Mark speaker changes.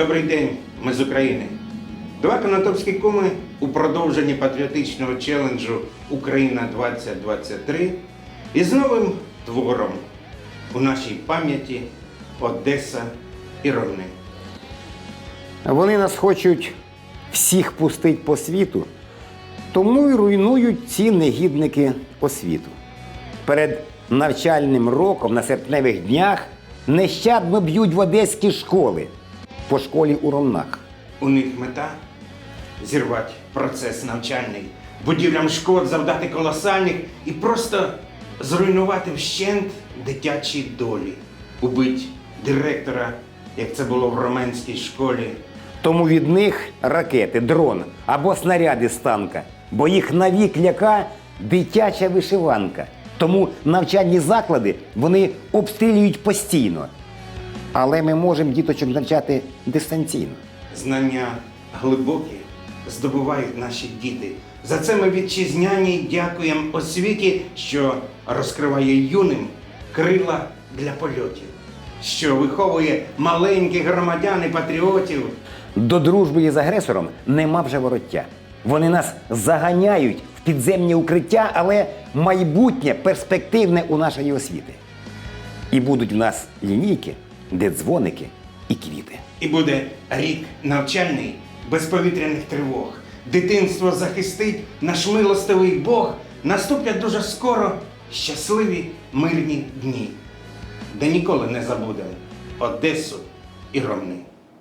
Speaker 1: Добрий день, ми з України. Два конотопські куми у продовженні патріотичного челенджу Україна 2023 із новим твором у нашій пам'яті Одеса і Ровни.
Speaker 2: Вони нас хочуть всіх пустить по світу, тому й руйнують ці негідники освіту. Перед навчальним роком на серпневих днях нещадно б'ють в одеські школи по школі у Ромнах.
Speaker 1: У них мета зірвати процес навчальний, будівлям шкод завдати колосальних і просто зруйнувати вщент дитячі долі, убить директора, як це було в роменській школі.
Speaker 2: Тому від них ракети, дрон або снаряди з танка, бо їх навік ляка дитяча вишиванка. Тому навчальні заклади вони обстрілюють постійно. Але ми можемо діточок навчати дистанційно.
Speaker 1: Знання глибокі здобувають наші діти. За це ми вітчизняні дякуємо освіті, що розкриває юним крила для польотів, що виховує маленьких громадян і патріотів.
Speaker 2: До дружби із агресором нема вже вороття. Вони нас заганяють в підземні укриття, але майбутнє перспективне у нашої освіти. І будуть в нас лінійки, де дзвоники і квіти.
Speaker 1: І буде рік навчальний без повітряних тривог. Дитинство захистить наш милостивий Бог. Наступлять дуже скоро щасливі мирні дні, де ніколи не забудемо Одесу і Ромни.